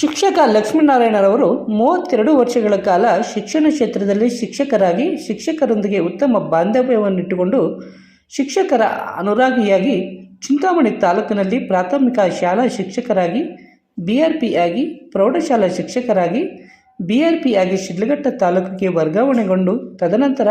ಲಕ್ಷ್ಮೀನಾರಾಯಣರವರು ಮೂವತ್ತೆರಡು ವರ್ಷಗಳ ಕಾಲ ಶಿಕ್ಷಣ ಕ್ಷೇತ್ರದಲ್ಲಿ ಶಿಕ್ಷಕರಾಗಿ ಶಿಕ್ಷಕರೊಂದಿಗೆ ಉತ್ತಮ ಬಾಂಧವ್ಯವನ್ನಿಟ್ಟುಕೊಂಡು ಶಿಕ್ಷಕರ ಅನುರಾಗಿಯಾಗಿ ಚಿಂತಾಮಣಿ ತಾಲೂಕಿನಲ್ಲಿ ಪ್ರಾಥಮಿಕ ಶಾಲಾ ಶಿಕ್ಷಕರಾಗಿ ಬಿ ಆರ್ ಪಿ ಆಗಿ, ಪ್ರೌಢಶಾಲಾ ಶಿಕ್ಷಕರಾಗಿ ಬಿ ಆರ್ ಪಿ ಆಗಿ ಶಿಡ್ಲಘಟ್ಟ ತಾಲೂಕಿಗೆ ವರ್ಗಾವಣೆಗೊಂಡು ತದನಂತರ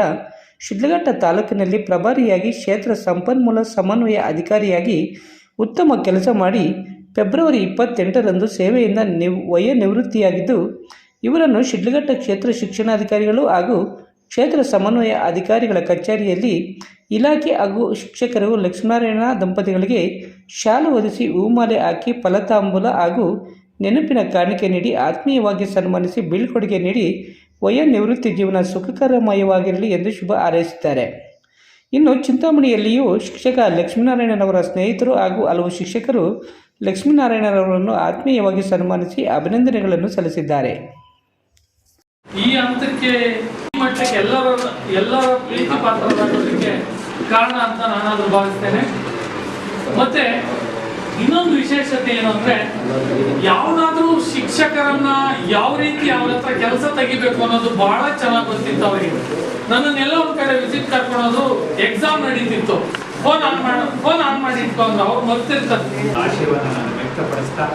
ಶಿಡ್ಲಘಟ್ಟ ತಾಲೂಕಿನಲ್ಲಿ ಪ್ರಭಾರಿಯಾಗಿ ಕ್ಷೇತ್ರ ಸಂಪನ್ಮೂಲ ಸಮನ್ವಯ ಅಧಿಕಾರಿಯಾಗಿ ಉತ್ತಮ ಕೆಲಸ ಮಾಡಿ ಫೆಬ್ರವರಿ ಇಪ್ಪತ್ತೆಂಟರಂದು ಸೇವೆಯಿಂದ ನಿವ್ ವಯೋನಿವೃತ್ತಿಯಾಗಿದ್ದು ಇವರನ್ನು ಶಿಡ್ಲಘಟ್ಟ ಕ್ಷೇತ್ರ ಶಿಕ್ಷಣಾಧಿಕಾರಿಗಳು ಹಾಗೂ ಕ್ಷೇತ್ರ ಸಮನ್ವಯ ಅಧಿಕಾರಿಗಳ ಕಚೇರಿಯಲ್ಲಿ ಇಲಾಖೆ ಹಾಗೂ ಶಿಕ್ಷಕರು ಲಕ್ಷ್ಮೀನಾರಾಯಣ ದಂಪತಿಗಳಿಗೆ ಶಾಲು ಒದಿಸಿ ಹೂಮಾಲೆ ಹಾಕಿ ಫಲತಾಂಬೂಲ ಹಾಗೂ ನೆನಪಿನ ಕಾಣಿಕೆ ನೀಡಿ ಆತ್ಮೀಯವಾಗಿ ಸನ್ಮಾನಿಸಿ ಬೀಳ್ಕೊಡುಗೆ ನೀಡಿ ವಯ ನಿವೃತ್ತಿ ಜೀವನ ಸುಖಕರಮಯವಾಗಿರಲಿ ಎಂದು ಶುಭ ಹಾರೈಸಿದ್ದಾರೆ ಇನ್ನು ಚಿಂತಾಮಣಿಯಲ್ಲಿಯೂ ಶಿಕ್ಷಕ ಲಕ್ಷ್ಮೀನಾರಾಯಣನವರ ಸ್ನೇಹಿತರು ಹಾಗೂ ಹಲವು ಶಿಕ್ಷಕರು ಲಕ್ಷ್ಮೀನಾರಾಯಣರವರನ್ನು ಆತ್ಮೀಯವಾಗಿ ಸನ್ಮಾನಿಸಿ ಅಭಿನಂದನೆಗಳನ್ನು ಸಲ್ಲಿಸಿದ್ದಾರೆ. ಈ ಹಂತಕ್ಕೆ ಮಟ್ಟಕ್ಕೆ ಎಲ್ಲರ ಎಲ್ಲರ ಪ್ರೀತಿ ಕಾರಣ ಅಂತ ನಾನಾದ್ರೂ ಭಾವಿಸ್ತೇನೆ. ಮತ್ತೆ ಇನ್ನೊಂದು ವಿಶೇಷತೆ ಏನು ಅಂದ್ರೆ ಯಾವ್ದಾದ್ರೂ ಶಿಕ್ಷಕರನ್ನ ಯಾವ ರೀತಿ ಅವ್ರ ಹತ್ರ ಕೆಲಸ ತೆಗಿಬೇಕು ಅನ್ನೋದು ಬಹಳ ಚೆನ್ನಾಗಿ ಗೊತ್ತಿತ್ತು ಅವರಿಗೆ. ನನ್ನನ್ನೆಲ್ಲ ಒಂದ್ ಕಡೆ ವಿಸಿಟ್ ಕರ್ಕೊಳೋದು ಎಕ್ಸಾಮ್ ನಡೀತಿತ್ತು. ಫೋನ್ ಆನ್ ಮಾಡ ಫೋನ್ ಆನ್ ಮಾಡಿ ಇಟ್ಕೊಂಡು ಅವ್ರು ಮರ್ತಿರ್ತಾರೆ. ಆಶಯವನ್ನು ನಾನು ವ್ಯಕ್ತಪಡಿಸ್ತಾ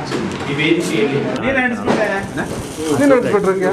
ಈ ವೇದಿಕೆಯಲ್ಲಿ ನೀನು ಹೊಡ್ಬಿಟ್ರಂಗೆ